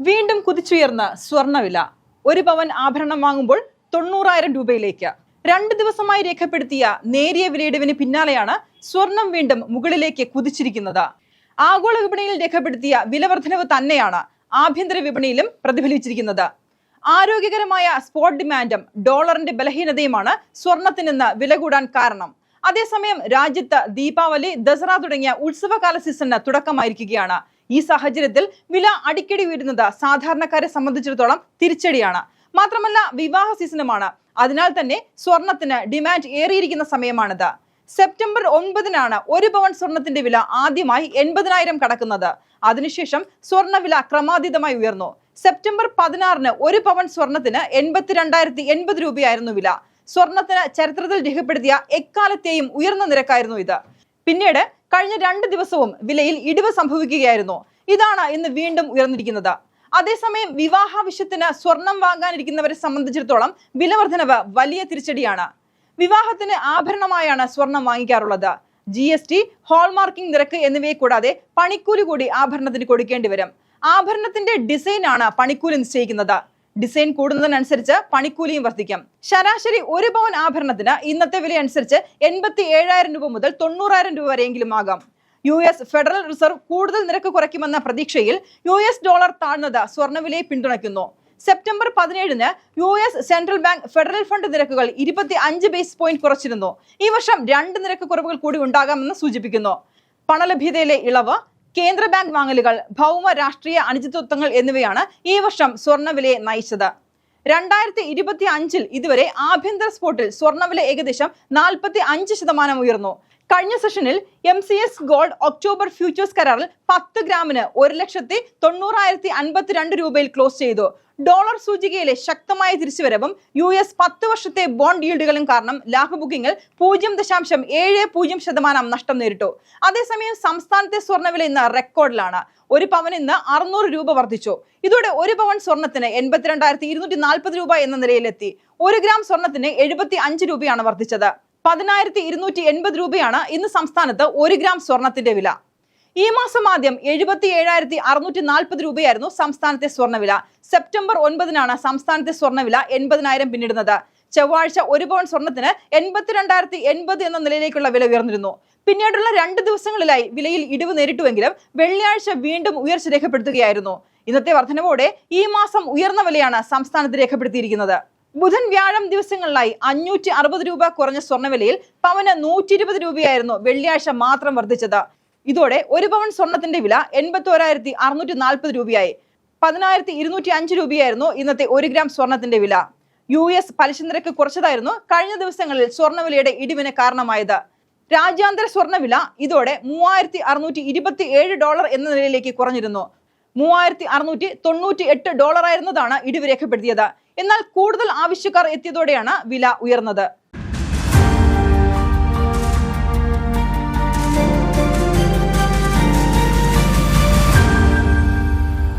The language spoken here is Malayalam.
വീണ്ടും കുതിച്ചുയർന്ന സ്വർണവില ഒരു പവൻ ആഭരണം വാങ്ങുമ്പോൾ തൊണ്ണൂറായിരം രൂപയിലേക്ക്. രണ്ട് ദിവസമായി രേഖപ്പെടുത്തിയ നേരിയ വിലയിടിവിന് പിന്നാലെയാണ് സ്വർണം വീണ്ടും മുകളിലേക്ക് കുതിച്ചിരിക്കുന്നത്. ആഗോള വിപണിയിൽ രേഖപ്പെടുത്തിയ വിലവർദ്ധനവ് തന്നെയാണ് ആഭ്യന്തര വിപണിയിലും പ്രതിഫലിച്ചിരിക്കുന്നത്. ആരോഗ്യകരമായ സ്പോട്ട് ഡിമാൻഡും ഡോളറിന്റെ ബലഹീനതയുമാണ് സ്വർണത്തിനിന്ന് വില കൂടാൻ കാരണം. അതേസമയം രാജ്യത്ത് ദീപാവലി ദസറ തുടങ്ങിയ ഉത്സവകാല സീസണിന് തുടക്കമായിരിക്കുകയാണ്. ഈ സാഹചര്യത്തിൽ വില അടിക്കടി ഉയരുന്നത് സാധാരണക്കാരെ സംബന്ധിച്ചിടത്തോളം തിരിച്ചടിയാണ്. മാത്രമല്ല വിവാഹ സീസണുമാണ്. അതിനാൽ തന്നെ സ്വർണത്തിന് ഡിമാൻഡ് ഏറിയിരിക്കുന്ന സമയമാണിത്. സെപ്റ്റംബർ ഒൻപതിനാണ് ഒരു പവൻ സ്വർണത്തിന്റെ വില ആദ്യമായി എൺപതിനായിരം കടക്കുന്നത്. അതിനുശേഷം സ്വർണവില ക്രമാതീതമായി ഉയർന്നു. സെപ്റ്റംബർ പതിനാറിന് ഒരു പവൻ സ്വർണത്തിന് എൺപത്തിരണ്ടായിരത്തി എൺപത് രൂപയായിരുന്നു വില. സ്വർണത്തിന് ചരിത്രത്തിൽ രേഖപ്പെടുത്തിയ എക്കാലത്തെയും ഉയർന്ന നിരക്കായിരുന്നു ഇത്. പിന്നീട് കഴിഞ്ഞ രണ്ട് ദിവസവും വിലയിൽ ഇടിവ് സംഭവിക്കുകയായിരുന്നു. ഇതാണ് ഇന്ന് വീണ്ടും ഉയർന്നിരിക്കുന്നത്. അതേസമയം വിവാഹാവശ്യത്തിന് സ്വർണം വാങ്ങാനിരിക്കുന്നവരെ സംബന്ധിച്ചിടത്തോളം വിലവർദ്ധനവ് വലിയ തിരിച്ചടിയാണ്. വിവാഹത്തിന് ആഭരണമായാണ് സ്വർണം വാങ്ങിക്കാറുള്ളത്. ജി എസ് ടി ഹോൾമാർക്കിംഗ് നിരക്ക് എന്നിവയെ കൂടാതെ പണിക്കൂലി കൂടി ആഭരണത്തിന് കൊടുക്കേണ്ടി വരും. ആഭരണത്തിന്റെ ഡിസൈനാണ് പണിക്കൂലി നിശ്ചയിക്കുന്നത്. ഡിസൈൻ കൂടുന്നതിനനുസരിച്ച് പണിക്കൂലിയും വർദ്ധിക്കാം. ശരാശരി ഒരു പവൻ ആഭരണത്തിന് ഇന്നത്തെ വില അനുസരിച്ച് എൺപത്തി ഏഴായിരം രൂപ മുതൽ തൊണ്ണൂറായിരം രൂപ വരെയെങ്കിലും ആകാം. യു എസ് ഫെഡറൽ റിസർവ് കൂടുതൽ നിരക്ക് കുറയ്ക്കുമെന്ന പ്രതീക്ഷയിൽ യു എസ് ഡോളർ താഴ്ന്നത് സ്വർണവിലയെ പിന്തുണയ്ക്കുന്നു. സെപ്റ്റംബർ പതിനേഴിന് U S central bank federal fund നിരക്കുകൾ ഇരുപത്തി അഞ്ച് ബേസ് പോയിന്റ് കുറച്ചിരുന്നു. ഈ വർഷം രണ്ട് നിരക്ക് കുറവുകൾ കൂടി ഉണ്ടാകാമെന്ന് സൂചിപ്പിക്കുന്നു. പണലഭ്യതയിലെ ഇളവ് കേന്ദ്ര ബാങ്ക് വാങ്ങലുകൾ ഭൗമ രാഷ്ട്രീയ അനിശ്ചിതത്വങ്ങൾ എന്നിവയാണ് ഈ വർഷം സ്വർണവിലയെ നയിച്ചത്. രണ്ടായിരത്തി ഇരുപത്തി അഞ്ചിൽ ഇതുവരെ ആഭ്യന്തര സ്പോട്ടിൽ സ്വർണവില ഏകദേശം നാൽപ്പത്തി അഞ്ച് ശതമാനം ഉയർന്നു. കഴിഞ്ഞ സെഷനിൽ M C S gold October futures കരാറിൽ പത്ത് ഗ്രാമിന് ഒരു ലക്ഷത്തി തൊണ്ണൂറായിരത്തി അൻപത്തിരണ്ട് രൂപയിൽ ക്ലോസ് ചെയ്തു. ഡോളർ സൂചികയിലെ ശക്തമായ തിരിച്ചുവരവും യു എസ് പത്ത് വർഷത്തെ ബോണ്ട് ഈൽഡുകളും കാരണം ലാഭ ബുക്കിംഗിൽ പൂജ്യം ദശാംശം ഏഴ് പൂജ്യം ശതമാനം നഷ്ടം നേരിട്ടു. അതേസമയം സംസ്ഥാനത്തെ സ്വർണവില ഇന്ന് റെക്കോർഡിലാണ്. ഒരു പവൻ ഇന്ന് അറുന്നൂറ് രൂപ വർദ്ധിച്ചു. ഇതോടെ ഒരു പവൻ സ്വർണത്തിന് എൺപത്തിരണ്ടായിരത്തി ഇരുന്നൂറ്റി നാൽപ്പത് രൂപ എന്ന നിലയിലെത്തി. ഒരു ഗ്രാം സ്വർണത്തിന് എഴുപത്തി അഞ്ച് രൂപയാണ് വർദ്ധിച്ചത്. പതിനായിരത്തി ഇരുന്നൂറ്റി എൺപത് രൂപയാണ് ഇന്ന് സംസ്ഥാനത്ത് ഒരു ഗ്രാം സ്വർണത്തിന്റെ വില. ഈ മാസം ആദ്യം എഴുപത്തി ഏഴായിരത്തി അറുന്നൂറ്റി നാൽപ്പത് രൂപയായിരുന്നു സംസ്ഥാനത്തെ സ്വർണവില സെപ്റ്റംബർ ഒൻപതിനാണ് സംസ്ഥാനത്തെ സ്വർണവില എൺപതിനായിരം പിന്നിടുന്നത്. ചൊവ്വാഴ്ച ഒരു പവൻ സ്വർണത്തിന് എൺപത്തിരണ്ടായിരത്തി എൺപത് എന്ന നിലയിലേക്കുള്ള വില ഉയർന്നിരുന്നു. പിന്നീടുള്ള രണ്ട് ദിവസങ്ങളിലായി വിലയിൽ ഇടിവ് നേരിട്ടുവെങ്കിലും വെള്ളിയാഴ്ച വീണ്ടും ഉയർച്ച രേഖപ്പെടുത്തുകയായിരുന്നു. ഇന്നത്തെ വർധനവോടെ ഈ മാസം ഉയർന്ന വിലയാണ് സംസ്ഥാനത്ത് രേഖപ്പെടുത്തിയിരിക്കുന്നത്. ബുധൻ വ്യാഴം ദിവസങ്ങളിലായി അഞ്ഞൂറ്റി അറുപത് രൂപ കുറഞ്ഞ സ്വർണവിലയിൽ പവന് നൂറ്റി ഇരുപത് രൂപയായിരുന്നു വെള്ളിയാഴ്ച മാത്രം വർദ്ധിച്ചത്. ഇതോടെ ഒരു പവൻ സ്വർണത്തിന്റെ വില എൺപത്തി ഒരായിരത്തി അറുന്നൂറ്റി നാൽപ്പത് രൂപയായി. പതിനായിരത്തി ഇരുന്നൂറ്റി അഞ്ച് രൂപയായിരുന്നു ഇന്നത്തെ ഒരു ഗ്രാം സ്വർണത്തിന്റെ വില. യു എസ് പലിശ നിരക്ക് കുറച്ചതായിരുന്നു കഴിഞ്ഞ ദിവസങ്ങളിൽ സ്വർണവിലയുടെ ഇടിവിന് കാരണമായത്. രാജ്യാന്തര സ്വർണവില ഇതോടെ മൂവായിരത്തി അറുന്നൂറ്റി ഇരുപത്തി ഏഴ് ഡോളർ എന്ന നിലയിലേക്ക് കുറഞ്ഞിരുന്നു. മൂവായിരത്തി അറുന്നൂറ്റി തൊണ്ണൂറ്റി എട്ട് ഡോളർ ആയിരുന്നതാണ് ഇടിവ് രേഖപ്പെടുത്തിയത്. എന്നാൽ കൂടുതൽ ആവശ്യക്കാർ എത്തിയതോടെയാണ് വില ഉയർന്നത്.